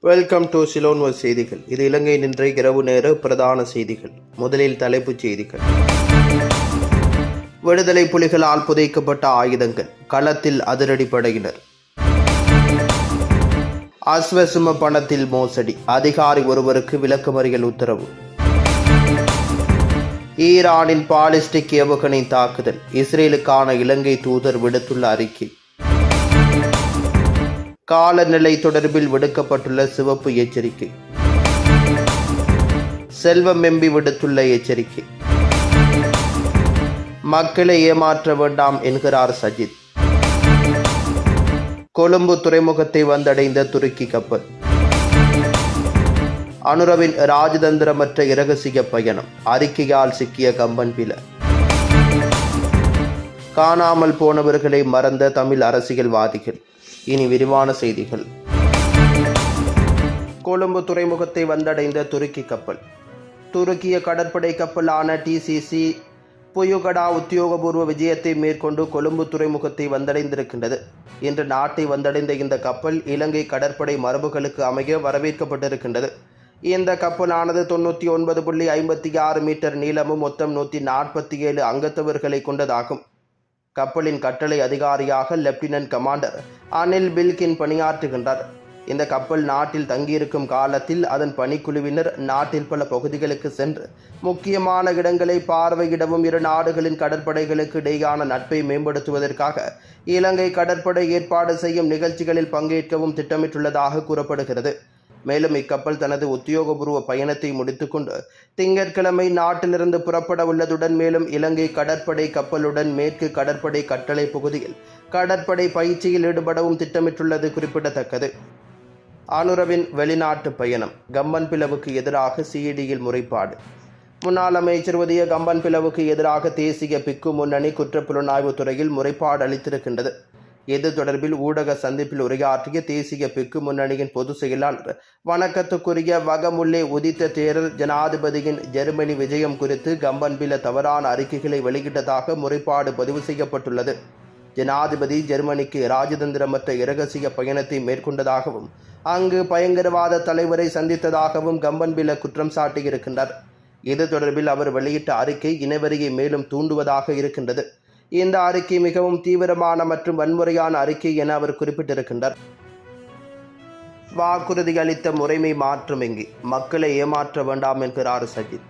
Welcome to சிலோன்வர் செய்திகள் இது இலங்கையின் இன்றைய இரவு நேர பிரதான செய்திகள். முதலில் தலைப்புச் செய்திகள். விடுதலை புலிகளால் புதைக்கப்பட்ட ஆயுதங்கள். களத்தில் அதிரடி படையினர். அஸ்வசும பணத்தில் மோசடி. அதிகாரி ஒருவருக்கு விளக்கமறியல் உத்தரவு. ஈரானின் பாலிஸ்டிக் ஏவுகணை தாக்குதல். இஸ்ரேலுக்கான இலங்கை தூதர் விடுத்துள்ள அறிக்கை. காலநிலை தொடர்பில் விடுக்கப்பட்டுள்ள சிவப்பு எச்சரிக்கை. செல்வம் எம்பி விடுத்துள்ள எச்சரிக்கை. மக்களை ஏமாற்ற வேண்டாம் என்கிறார் சஜித். கொழும்பு துறைமுகத்தை வந்தடைந்த துருக்கி கப்பல். அனுரவின் ராஜதந்திரமற்ற இரகசிய பயணம். அறிக்கையால் சிக்கிய கம்பன் பில. காணாமல் போனவர்களை மறந்த தமிழ் அரசியல்வாதிகள். இனி விரிவான செய்திகள். கொழும்பு துறைமுகத்தை வந்தடைந்த துருக்கி கப்பல். துருக்கிய கடற்படை கப்பலான டிசிசி புயுகடா உத்தியோகபூர்வ விஜயத்தை மேற்கொண்டு கொழும்பு துறைமுகத்தை வந்தடைந்திருக்கின்றது. இன்று நாட்டை வந்தடைந்த இந்த கப்பல் இலங்கை கடற்படை மரபுகளுக்கு அமைய வரவேற்கப்பட்டிருக்கின்றது. இந்த கப்பலானது தொண்ணூற்றி ஒன்பது புள்ளி ஐம்பத்தி ஆறு மீட்டர் நீளமும் மொத்தம் நூற்றி நாற்பத்தி ஏழு அங்கத்தவர்களை கொண்டதாகும். கப்பலின் கட்டளை அதிகாரியாக லெப்டினன்ட் கமாண்டர் அனில் பில்கின் பணியாற்றுகின்றார். இந்த கப்பல் நாட்டில் தங்கியிருக்கும் காலத்தில் அதன் பணிக்குழுவினர் நாட்டில் பல பகுதிகளுக்கு சென்று முக்கியமான இடங்களை பார்வையிடவும் இரு நாடுகளின் கடற்படைகளுக்கு இடையான நட்பை மேம்படுத்துவதற்காக இலங்கை கடற்படை ஏற்பாடு செய்யும் நிகழ்ச்சிகளில் பங்கேற்கவும் திட்டமிட்டுள்ளதாக கூறப்படுகிறது. மேலும் இக்கப்பல் தனது உத்தியோகபூர்வ பயணத்தை முடித்துக்கொண்டு திங்கட்கிழமை நாட்டிலிருந்து புறப்பட உள்ளதுடன் மேலும் இலங்கை கடற்படை கப்பலுடன் மேற்கு கடற்படை கட்டளை பகுதியில் கடற்படை பயிற்சியில் ஈடுபடவும் திட்டமிட்டுள்ளது குறிப்பிடத்தக்கது. ஆனுரவின் வெளிநாட்டு பயணம். கம்பன் பிளவுக்கு எதிராக சிஇடியில் முறைப்பாடு. முன்னாள் அமைச்சர் உதய கம்பன் பிளவுக்கு எதிராக தேசிய பிக்கு முன்னணி குற்றப்புலனாய்வு துறையில் முறைப்பாடு அளித்திருக்கின்றது. இது தொடர்பில் ஊடக சந்திப்பில் உரையாற்றிய தேசிய பிக்கு முன்னணியின் பொதுச் செயலாளர் வணக்கத்துக்குரிய வகமுல்லே உதித்த தேரர் ஜனாதிபதியின் ஜெர்மனி விஜயம் குறித்து கம்பன்பில தவறான அறிக்கைகளை வெளியிட்டதாக முறைப்பாடு பதிவு செய்யப்பட்டுள்ளது. ஜனாதிபதி ஜெர்மனிக்கு ராஜதந்திரமற்ற இரகசிய பயணத்தை மேற்கொண்டதாகவும் அங்கு பயங்கரவாத தலைவரை சந்தித்ததாகவும் கம்பன்பில குற்றம் சாட்டியிருக்கின்றார். இது தொடர்பில் அவர் வெளியிட்ட அறிக்கை இனவெறியை மேலும் தூண்டுவதாக இருக்கின்றது. இந்த அறிக்கை மிகவும் தீவிரமான மற்றும் வன்முறையான அறிக்கை என அவர் குறிப்பிட்டிருக்கின்றார். வாக்குறுதி அளித்த முறைமை மாற்றம் எங்கே? மக்களை ஏமாற்ற வேண்டாம் என்கிறார் சஜித்.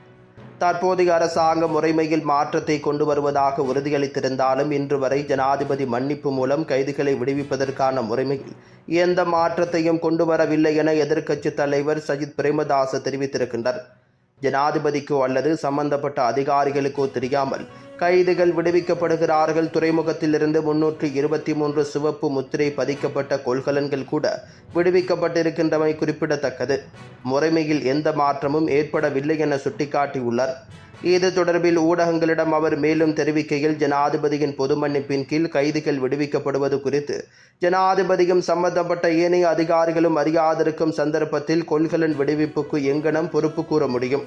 தற்போதைய அரசாங்க முறைமையில் மாற்றத்தை கொண்டு வருவதாக உறுதியளித்திருந்தாலும் இன்று வரை ஜனாதிபதி மன்னிப்பு மூலம் கைதிகளை விடுவிப்பதற்கான முறைமையில் எந்த மாற்றத்தையும் கொண்டு வரவில்லை என எதிர்க்கட்சித் தலைவர் சஜித் பிரேமதாச தெரிவித்திருக்கின்றார். ஜனாதிபதிக்கோ அல்லது சம்பந்தப்பட்ட அதிகாரிகளுக்கோ தெரியாமல் கைதுகள் விடுவிக்கப்படுகிறார்கள். துறைமுகத்திலிருந்து முன்னூற்றி இருபத்தி மூன்று சிவப்பு முத்திரை பதிக்கப்பட்ட கொள்கலன்கள் கூட விடுவிக்கப்பட்டிருக்கின்றமை குறிப்பிடத்தக்கது. முறைமையில் எந்த மாற்றமும் ஏற்படவில்லை என சுட்டிக்காட்டியுள்ளார். இது தொடர்பில் ஊடகங்களிடம் அவர் மேலும் தெரிவிக்கையில் ஜனாதிபதியின் பொது மன்னிப்பின் கீழ் கைதிகள் விடுவிக்கப்படுவது குறித்து ஜனாதிபதியும் சம்பந்தப்பட்ட ஏனைய அதிகாரிகளும் அறியாதிருக்கும் சந்தர்ப்பத்தில் கொள்கலன் விடுவிப்புக்கு எங்கனம் பொறுப்பு கூற முடியும்.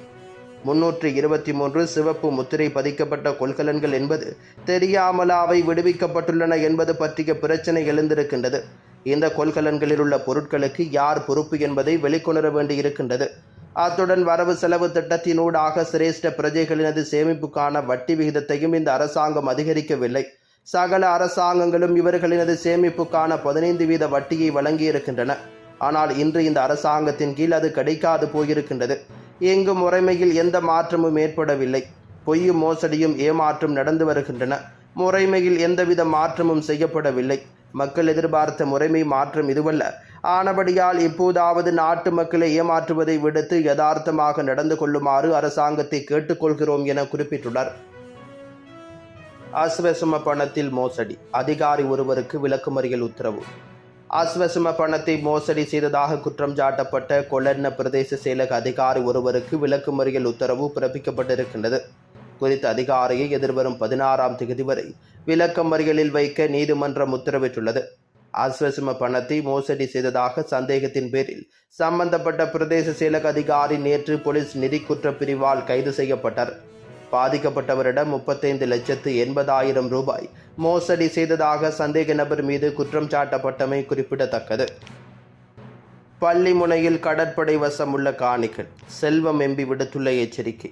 முன்னூற்று இருபத்தி மூன்று சிவப்பு முத்திரை பதிக்கப்பட்ட கொள்கலன்கள் என்பது தெரியாமல் அவை விடுவிக்கப்பட்டுள்ளன என்பது பற்றிய பிரச்சனை எழுந்திருக்கின்றது. இந்த கொள்கலன்களில் உள்ள பொருட்களுக்கு யார் பொறுப்பு என்பதை வெளிக்கொணர வேண்டியிருக்கின்றது. அத்துடன் வரவு செலவு திட்டத்தினூடாக சிரேஷ்ட பிரஜைகளினது சேமிப்புக்கான வட்டி விகிதத்தையும் இந்த அரசாங்கம் அதிகரிக்கவில்லை. சகல அரசாங்கங்களும் இவர்களினது சேமிப்புக்கான பதினைந்து வீத வட்டியை வழங்கியிருக்கின்றன. ஆனால் இன்று இந்த அரசாங்கத்தின் கீழ் அது கிடைக்காது போயிருக்கின்றது. இங்கு முறைமையில் எந்த மாற்றமும் ஏற்படவில்லை. பொய்யும் மோசடியும் ஏமாற்றம் நடந்து வருகின்றன. முறைமையில் எந்தவித மாற்றமும் செய்யப்படவில்லை. மக்கள் எதிர்பார்த்த முறைமை மாற்றம் இதுவல்ல. ஆனபடியால் இப்போதாவது நாட்டு மக்களை ஏமாற்றுவதை விடுத்து யதார்த்தமாக நடந்து கொள்ளுமாறு அரசாங்கத்தை கேட்டுக்கொள்கிறோம் என குறிப்பிட்டுள்ளார். அஸ்வசும பணத்தில் மோசடி. அதிகாரி ஒருவருக்கு விளக்குமறியல் உத்தரவு. அஸ்வசும பணத்தை மோசடி செய்ததாக குற்றம் சாட்டப்பட்ட கொலர்ன பிரதேச செயலக அதிகாரி ஒருவருக்கு விளக்குமறியல் உத்தரவு பிறப்பிக்கப்பட்டிருக்கின்றது. குறித்த அதிகாரியை எதிர்வரும் பதினாறாம் தேதி வரை விளக்கமறியலில் வைக்க நீதிமன்றம் உத்தரவிட்டுள்ளது. அஸ்வசிம பணத்தை மோசடி செய்ததாக சந்தேகத்தின் பேரில் சம்பந்தப்பட்ட பிரதேச செயலக அதிகாரி நேற்று போலீஸ் நிதி குற்ற பிரிவால் கைது செய்யப்பட்டார். பாதிக்கப்பட்டவரிடம் முப்பத்தைந்து லட்சத்து எண்பதாயிரம் ரூபாய் மோசடி செய்ததாக சந்தேக நபர் மீது குற்றம் சாட்டப்பட்டமை குறிப்பிடத்தக்கது. பள்ளிமுனையில் கடற்படை வசம் உள்ள காணிகள் செல்வம் எம்பி விடுத்துள்ள எச்சரிக்கை.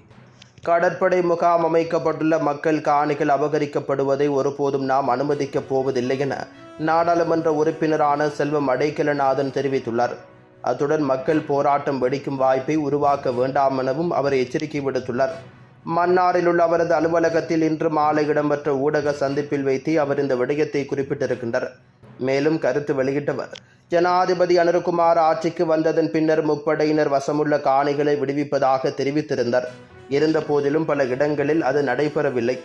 கடற்படை முகாம் அமைக்கப்பட்டுள்ள மக்கள் காணிகள் அபகரிக்கப்படுவதை ஒருபோதும் நாம் அனுமதிக்கப் போவதில்லை என நாடாளுமன்ற உறுப்பினரான செல்வம் அடைக்கலநாதன் தெரிவித்துள்ளார். அத்துடன் மக்கள் போராட்டம் வெடிக்கும் வாய்ப்பை உருவாக்க வேண்டாம் எனவும் அவர் எச்சரிக்கை விடுத்துள்ளார். மன்னாரில் உள்ள அவரது அலுவலகத்தில் இன்று மாலை இடம்பெற்ற ஊடக சந்திப்பில் வைத்து அவர் இந்த விடயத்தை குறிப்பிட்டிருக்கின்றார். மேலும் கருத்து வெளியிட்டவர் ஜனாதிபதி அனுருகுமார் ஆட்சிக்கு வந்ததன் பின்னர் முப்படையினர் வசமுள்ள காணிகளை விடுவிப்பதாக தெரிவித்திருந்தார். இருந்த போதிலும் பல இடங்களில் அது நடைபெறவில்லை.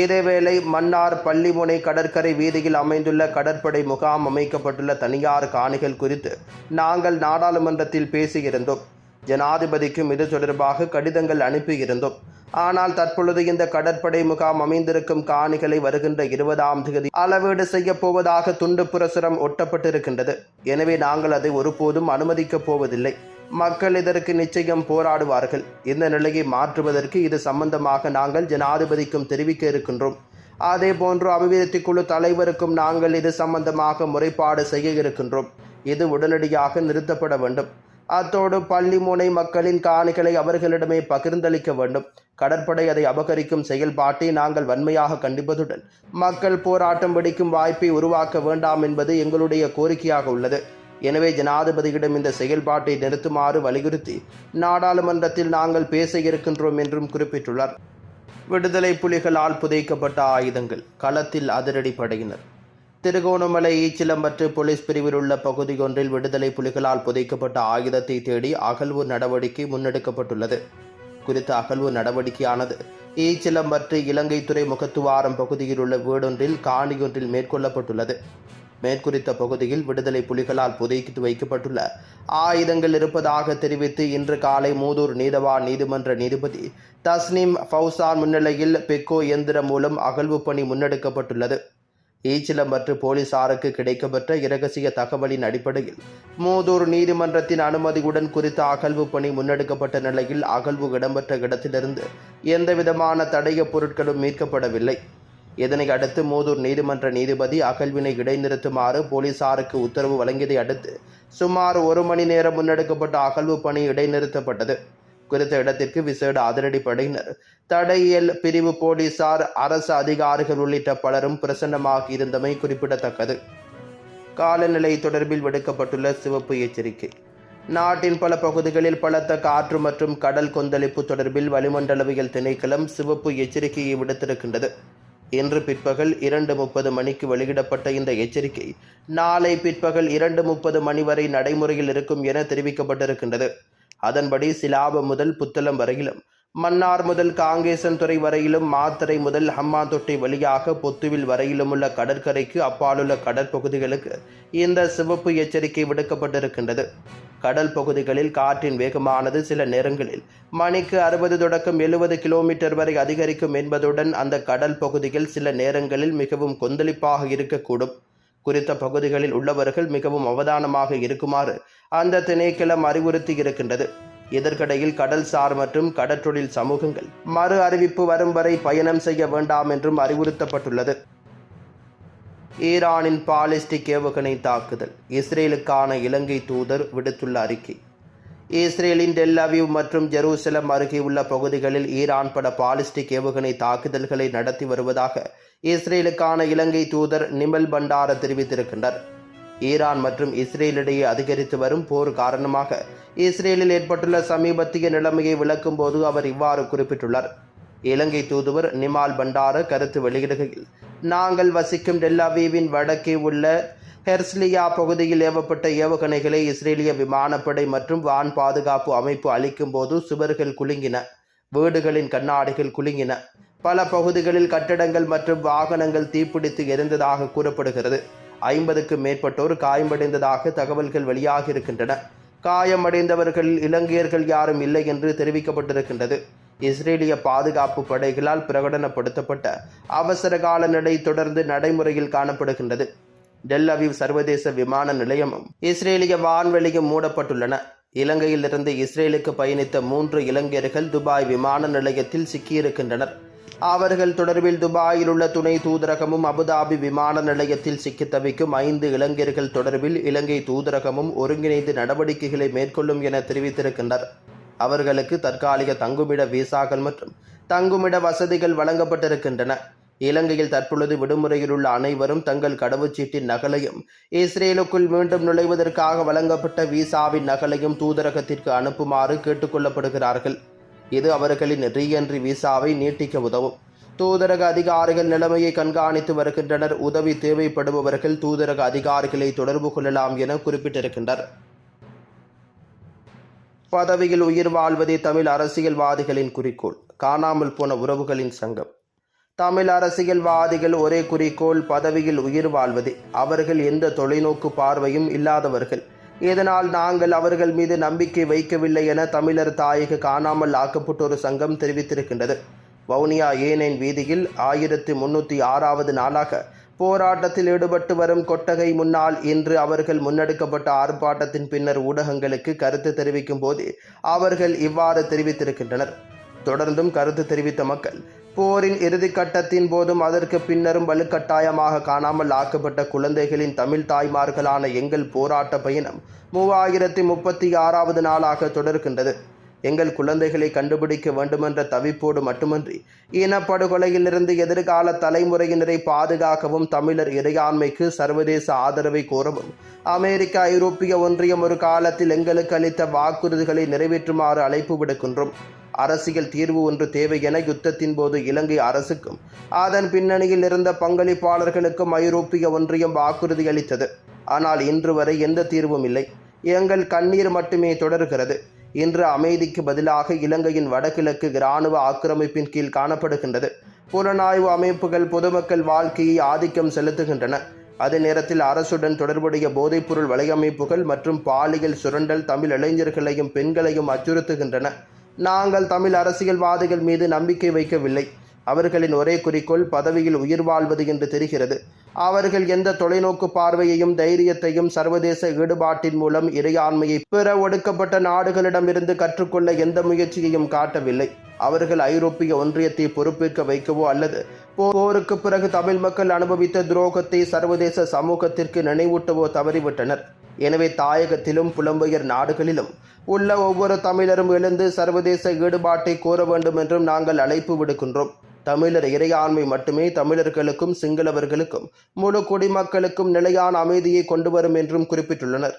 இதேவேளை மன்னார் பள்ளிமுனை கடற்கரை வீதியில் அமைந்துள்ள கடற்படை முகாம் அமைக்கப்பட்டுள்ள தனியார் காணிகள் குறித்து நாங்கள் நாடாளுமன்றத்தில் பேசியிருந்தோம். ஜனாதிபதிக்கும் இது தொடர்பாக கடிதங்கள் அனுப்பியிருந்தோம். ஆனால் தற்பொழுது இந்த கடற்படை முகாம் அமைந்திருக்கும் காணிகளை வருகின்ற இருபதாம் தேதி அளவீடு செய்யப் போவதாக துண்டு பிரசுரம் ஒட்டப்பட்டிருக்கின்றது. எனவே நாங்கள் அதை ஒருபோதும் அனுமதிக்கப் போவதில்லை. மக்கள் இதற்கு நிச்சயம் போராடுவார்கள். இந்த நிலையை மாற்றுவதற்கு இது சம்பந்தமாக நாங்கள் ஜனாதிபதிக்கும் தெரிவிக்க இருக்கின்றோம். அதே போன்று அபிவிருத்தி குழு தலைவருக்கும் நாங்கள் இது சம்பந்தமாக முறைப்பாடு செய்ய இருக்கின்றோம். இது உடனடியாக நிறுத்தப்பட வேண்டும். அத்தோடு பள்ளிமுனை மக்களின் காணிகளை அவர்களிடமே பகிர்ந்தளிக்க வேண்டும். கடற்படை அதை அபகரிக்கும் செயல்பாட்டை நாங்கள் வன்மையாக கண்டிப்பதுடன் மக்கள் போராட்டம் வெடிக்கும் வாய்ப்பை உருவாக்க வேண்டாம் என்பது எங்களுடைய கோரிக்கையாக உள்ளது. எனவே ஜனாதிபதியிடம் இந்த செயல்பாட்டை நிறுத்துமாறு வலியுறுத்தி நாடாளுமன்றத்தில் நாங்கள் பேச இருக்கின்றோம் என்றும் குறிப்பிட்டுள்ளார். விடுதலை புலிகளால் புதைக்கப்பட்ட ஆயுதங்கள் களத்தில் அதிரடி படையினர். திருகோணமலை ஈச்சிலம்பற்று போலீஸ் பிரிவில் உள்ள பகுதி ஒன்றில் விடுதலை புலிகளால் புதைக்கப்பட்ட ஆயுதத்தை தேடி அகழ்வு நடவடிக்கை முன்னெடுக்கப்பட்டுள்ளது. குறித்த அகழ்வு நடவடிக்கையானது ஈச்சிலம்பற்று இலங்கை துறை முகத்துவாரம் பகுதியில் உள்ள வீடொன்றில் காணியொன்றில் மேற்கொள்ளப்பட்டுள்ளது. மேற்குறித்த பகுதியில் விடுதலை புலிகளால் புதைத்து வைக்கப்பட்டுள்ள ஆயுதங்கள் இருப்பதாக தெரிவித்து இன்று காலை மூதூர் நீதவான் நீதிமன்ற நீதிபதி தஸ்னீம் ஃபவுசான் முன்னிலையில் பெக்கோ இயந்திரம் மூலம் அகழ்வு பணி முன்னெடுக்கப்பட்டுள்ளது. ஈச்சிலம்பற்று போலீசாருக்கு கிடைக்கப்பெற்ற இரகசிய தகவலின் அடிப்படையில் மூதூர் நீதிமன்றத்தின் அனுமதியுடன் குறித்த அகழ்வு பணி முன்னெடுக்கப்பட்ட நிலையில் அகழ்வு இடம்பெற்ற இடத்திலிருந்து எந்தவிதமான தடைய பொருட்களும் மீட்கப்படவில்லை. இதனை அடுத்து மூதூர் நீதிமன்ற நீதிபதி அகழ்வினை இடைநிறுத்துமாறு போலீசாருக்கு உத்தரவு வழங்கியதை அடுத்து சுமார் ஒரு மணி நேரம் முன்னெடுக்கப்பட்ட அகழ்வு பணி இடைநிறுத்தப்பட்டது. குறித்த இடத்திற்கு விசேட அதிரடி படையினர் தடையியல் பிரிவு போலீசார் அரசு அதிகாரிகள் உள்ளிட்ட பலரும் பிரசன்னமாக இருந்தமை குறிப்பிடத்தக்கது. காலநிலை தொடர்பில் விடுக்கப்பட்டுள்ள சிவப்பு எச்சரிக்கை. நாட்டின் பல பகுதிகளில் பலத்த காற்று மற்றும் கடல் கொந்தளிப்பு தொடர்பில் வளிமண்டலவியல் திணைக்களம் சிவப்பு எச்சரிக்கையை விடுத்திருக்கின்றது. இன்று பிற்பகல் இரண்டு முப்பது மணிக்கு வெளியிடப்பட்ட இந்த எச்சரிக்கை நாளை பிற்பகல் இரண்டு முப்பது மணி வரை நடைமுறையில் இருக்கும் என தெரிவிக்கப்பட்டிருக்கின்றது. அதன்படி சிலாபம் முதல் புத்தளம் வரையிலும் மன்னார் முதல் காங்கேசன் துறை வரையிலும் மாத்தறை முதல் ஹம்மாந்தொட்டை வழியாக பொத்துவில் வரையிலும் உள்ள கடற்கரைக்கு அப்பாலுள்ள கடற்பகுதிகளுக்கு இந்த சிவப்பு எச்சரிக்கை விடுக்கப்பட்டிருக்கின்றது. கடல் பகுதிகளில் காற்றின் வேகமானது சில நேரங்களில் மணிக்கு அறுபது தொடக்கம் எழுபது கிலோமீட்டர் வரை அதிகரிக்கும் என்பதுடன் அந்த கடல் பகுதிகள் சில நேரங்களில் மிகவும் கொந்தளிப்பாக இருக்கக்கூடும். குறித்த பகுதிகளில் உள்ளவர்கள் மிகவும் அவதானமாக இருக்குமாறு அந்த திணைக்களம் அறிவுறுத்தி இருக்கின்றது. இதற்கிடையில் கடல்சார் மற்றும் கடற்றொழில் சமூகங்கள் மறு அறிவிப்பு வரும் வரை பயணம் செய்ய வேண்டாம் என்றும் அறிவுறுத்தப்பட்டுள்ளது. ஈரானின் பாலிஸ்டிக் ஏவுகணை தாக்குதல். இஸ்ரேலுக்கான இலங்கை தூதர் விடுத்துள்ள அறிக்கை. இஸ்ரேலின் டெல்லவிவ் மற்றும் ஜெருசலம் அருகே உள்ள பகுதிகளில் ஈரான் பட பாலிஸ்டிக் ஏவுகணை தாக்குதல்களை நடத்தி வருவதாக இஸ்ரேலுக்கான இலங்கை தூதர் நிமல் பண்டார தெரிவித்திருக்கின்றார். ஈரான் மற்றும் இஸ்ரேலிடையே அதிகரித்து வரும் போர் காரணமாக இஸ்ரேலில் ஏற்பட்டுள்ள சமீபத்திய நிலைமையை விளக்கும் போது அவர் இவ்வாறு குறிப்பிட்டுள்ளார். இலங்கை தூதுவர் நிமால் பண்டார கருத்து வெளியிடுகையில் நாங்கள் வசிக்கும் டெல்லாவீவின் வடக்கே உள்ள ஹெர்ஸ்லியா பகுதியில் ஏவப்பட்ட ஏவுகணைகளை இஸ்ரேலிய விமானப்படை மற்றும் வான் பாதுகாப்பு அமைப்பு அளிக்கும் போது சுவர்கள் குலுங்கின வீடுகளின் கண்ணாடிகள் குலுங்கின. பல பகுதிகளில் கட்டடங்கள் மற்றும் வாகனங்கள் தீப்பிடித்து எரிந்ததாக கூறப்படுகிறது. ஐம்பதுக்கும் மேற்பட்டோர் காயமடைந்ததாக தகவல்கள் வெளியாகியிருக்கின்றன. காயமடைந்தவர்கள் இலங்கையர்கள் யாரும் இல்லை என்று தெரிவிக்கப்பட்டிருக்கின்றது. இஸ்ரேலிய பாதுகாப்பு படைகளால் பிரகடனப்படுத்தப்பட்ட அவசர கால நிலை தொடர்ந்து நடைமுறையில் காணப்படுகின்றது. டெல்லவிவ் சர்வதேச விமான நிலையமும் இஸ்ரேலிய வான்வெளியும் மூடப்பட்டுள்ளன. இலங்கையிலிருந்து இஸ்ரேலுக்கு பயணித்த மூன்று இளைஞர்கள் துபாய் விமான நிலையத்தில் சிக்கியிருக்கின்றனர். அவர்கள் தொடர்பில் துபாயில் உள்ள துணை தூதரகமும் அபுதாபி விமான நிலையத்தில் சிக்கி தவிக்கும் ஐந்து இளைஞர்கள் தொடர்பில் இலங்கை தூதரகமும் ஒருங்கிணைந்து நடவடிக்கைகளை மேற்கொள்ளும் என தெரிவித்திருக்கின்றனர். அவர்களுக்கு தற்காலிக தங்குமிட விசாக்கள் மற்றும் தங்குமிட வசதிகள் வழங்கப்பட்டிருக்கின்றன. இலங்கையில் தற்பொழுது விடுமுறையில் உள்ள அனைவரும் தங்கள் கடவுச்சீட்டின் நகலையும் இஸ்ரேலுக்குள் மீண்டும் நுழைவதற்காக வழங்கப்பட்ட விசாவின் நகலையும் தூதரகத்திற்கு அனுப்புமாறு கேட்டுக்கொள்ளப்படுகிறார்கள். இது அவர்களின் ரீஎன்ட்ரி விசாவை நீட்டிக்க உதவும். தூதரக அதிகாரிகள் நிலைமையை கண்காணித்து வருகின்றனர். உதவி தேவைப்படுபவர்கள் தூதரக அதிகாரிகளை தொடர்பு கொள்ளலாம் என குறிப்பிட்டிருக்கின்றனர். பதவியில் உயிர் வாழ்வதே தமிழ் அரசியல்வாதிகளின் குறிக்கோள். காணாமல் போன உறவுகளின் சங்கம். தமிழ் அரசியல்வாதிகள் ஒரே குறிக்கோள் பதவியில் உயிர் வாழ்வதே. அவர்கள் எந்த தொலைநோக்கு பார்வையும் இல்லாதவர்கள். இதனால் நாங்கள் அவர்கள் மீது நம்பிக்கை வைக்கவில்லை என தமிழர் தாயக காணாமல் ஆக்கப்பட்டோர் சங்கம் தெரிவித்திருக்கின்றது. வவுனியா ஏனைன் வீதியில் ஆயிரத்தி முன்னூற்றி ஆறாவது நாளாக போராட்டத்தில் ஈடுபட்டு வரும் கொட்டகை முன்னால் இன்று அவர்கள் முன்னெடுக்கப்பட்ட ஆர்ப்பாட்டத்தின் பின்னர் ஊடகங்களுக்கு கருத்து தெரிவிக்கும் போது அவர்கள் இவ்வாறு தெரிவித்திருக்கின்றனர். தொடர்ந்தும் கருத்து தெரிவித்த மக்கள் போரின் இறுதிக்கட்டத்தின் போதும் அதற்கு பின்னரும் வலுக்கட்டாயமாக காணாமல் ஆக்கப்பட்ட குழந்தைகளின் தமிழ் தாய்மார்களான எங்கள் போராட்ட பயணம் மூவாயிரத்தி முப்பத்தி ஆறாவது நாளாக தொடர்கின்றது. எங்கள் குழந்தைகளை கண்டுபிடிக்க வேண்டுமென்ற தவிப்போடு மட்டுமன்றி இனப்படுகொலையிலிருந்து எதிர்கால தலைமுறையினரை பாதுகாக்கவும் தமிழர் இறையாண்மைக்கு சர்வதேச ஆதரவை கோரவும். அமெரிக்க ஐரோப்பிய ஒன்றியம் ஒரு காலத்தில் எங்களுக்கு அளித்த வாக்குறுதிகளை நிறைவேற்றுமாறு அழைப்பு விடுக்கின்றோம். அரசியல் தீர்வு ஒன்று தேவை என யுத்தத்தின் போது இலங்கை அரசுக்கும் அதன் பின்னணியில் இருந்த பங்களிப்பாளர்களுக்கும் ஐரோப்பிய ஒன்றியம் வாக்குறுதி அளித்தது. ஆனால் இன்று வரை எந்த தீர்வும் இல்லை. எங்கள் கண்ணீர் மட்டுமே தொடர்கிறது. இன்று அமைதிக்கு பதிலாக இலங்கையின் வடகிழக்கு இராணுவ ஆக்கிரமிப்பின் கீழ் காணப்படுகின்றது. புலனாய்வு அமைப்புகள் பொதுமக்கள் வாழ்க்கையை ஆதிக்கம் செலுத்துகின்றன. அதே நேரத்தில் அரசுடன் தொடர்புடைய போதைப்பொருள் வலையமைப்புகள் மற்றும் பாலியல் சுரண்டல் தமிழ் இளைஞர்களையும் பெண்களையும் அச்சுறுத்துகின்றன. நாங்கள் தமிழ் அரசியல்வாதிகள் மீது நம்பிக்கை வைக்கவில்லை. அவர்களின் ஒரே குறிக்கோள் பதவியில் உயிர் வாழ்வது என்று தெரிகிறது. அவர்கள் எந்த தொலைநோக்கு பார்வையையும் தைரியத்தையும் சர்வதேச ஈடுபாட்டின் மூலம் இறையாண்மையை பிற ஒடுக்கப்பட்ட நாடுகளிடமிருந்து கற்றுக்கொள்ள எந்த முயற்சியையும் காட்டவில்லை. அவர்கள் ஐரோப்பிய ஒன்றியத்தை பொறுப்பேற்க வைக்கவோ அல்லது போருக்கு பிறகு தமிழ் மக்கள் அனுபவித்த துரோகத்தை சர்வதேச சமூகத்திற்கு நினைவூட்டவோ தவறிவிட்டனர். எனவே தாயகத்திலும் புலம்பெயர் நாடுகளிலும் உள்ள ஒவ்வொரு தமிழரும் எழுந்து சர்வதேச ஈடுபாட்டை கோர வேண்டும் என்றும் நாங்கள் அழைப்பு விடுக்கின்றோம். தமிழர் இறையாண்மை மட்டுமே தமிழர்களுக்கும் சிங்களவர்களுக்கும் முழு குடிமக்களுக்கும் நிலையான அமைதியை கொண்டு வரும் என்றும் குறிப்பிட்டுள்ளனர்.